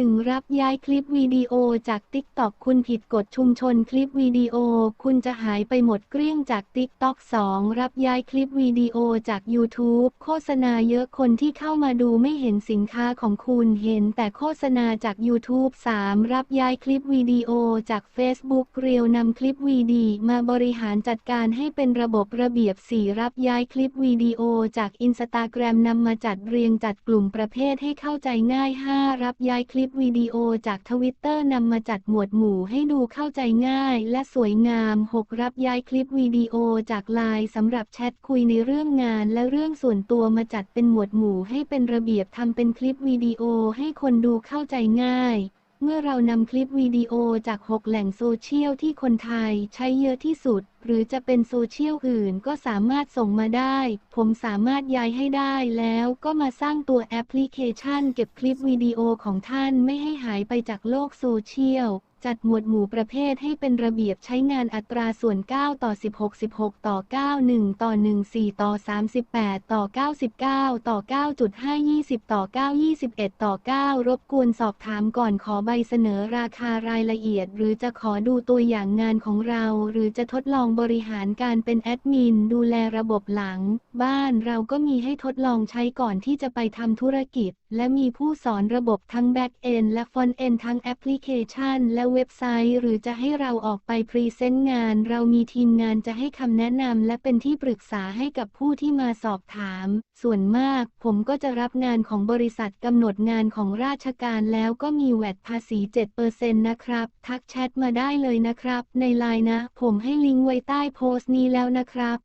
1. รับย้ายคลิปวิดีโอจาก TikTok คุณผิดกฎชุมชนคลิปวิดีโอ คุณจะหายไปหมดเกลี้ยงจาก TikTok 2. รับย้ายคลิปวิดีโอจาก YouTube โฆษณาเยอะคนที่เข้ามาดูไม่เห็นสินค้าของคุณเห็นแต่โฆษณาจาก YouTube 3. รับย้ายคลิปวิดีโอจาก Facebook เรียวนำคลิปวีดีมาบริหารจัดการให้เป็นระบบระเบียบ 4. รับย้ายคลิปวิดีโอจาก Instagram นำมาจัดเรียงจัดกลุ่มประเภทให้เข้าใจง่าย 5. รับย้ายคลิปิปวิดีโอจากทวิตเตอร์นำมาจัดหมวดหมู่ให้ดูเข้าใจง่ายและสวยงาม 6. รับย้ายคลิปวิดีโอจากไลน์สำหรับแชทคุยในเรื่องงานและเรื่องส่วนตัวมาจัดเป็นหมวดหมู่ให้เป็นระเบียบทำเป็นคลิปวิดีโอให้คนดูเข้าใจง่าย เมื่อเรานำคลิปวิดีโอจาก 6 แหล่งโซเชียลที่คนไทยใช้เยอะที่สุด หรือจะเป็นโซเชียลอื่นก็สามารถส่งมาได้ ผมสามารถย้ายให้ได้แล้วก็มาสร้างตัวแอปพลิเคชัน เก็บคลิปวิดีโอของท่านไม่ให้หายไปจากโลกโซเชียล จัดหมวดหมู่ประเภทให้เป็นระเบียบใช้งานอัตราส่วน 9 ต่อ 16 16 ต่อ 9 1 ต่อ 1 4 ต่อ 38 ต่อ 99 ต่อ 9.5 20 ต่อ 9 21 ต่อ 9 รบกวนสอบถามก่อนขอใบเสนอราคารายละเอียด หรือจะขอดูตัวอย่างงานของเรา หรือจะทดลองบริหารการเป็นแอดมิน ดูแลระบบหลัง บ้านเราก็มีให้ทดลองใช้ก่อนที่จะไปทำธุรกิจ และมีผู้สอนระบบทั้งแบ็กเอนและฟอนเอนทั้งแอปพลิเคชันและเว็บไซต์ หรือจะให้เราออกไปพรีเซนต์งาน เรามีทีมงานจะให้คำแนะนำและเป็นที่ปรึกษาให้กับผู้ที่มาสอบถาม ส่วนมาก ผมก็จะรับงานของบริษัทกำหนดงานของราชการแล้วก็มีแวดภาษี7%นะครับ ทักแชทมาได้เลยนะครับ ในไลน์นะ ผมให้ลิงก์ไว้ใต้โพสต์นี้แล้วนะครับ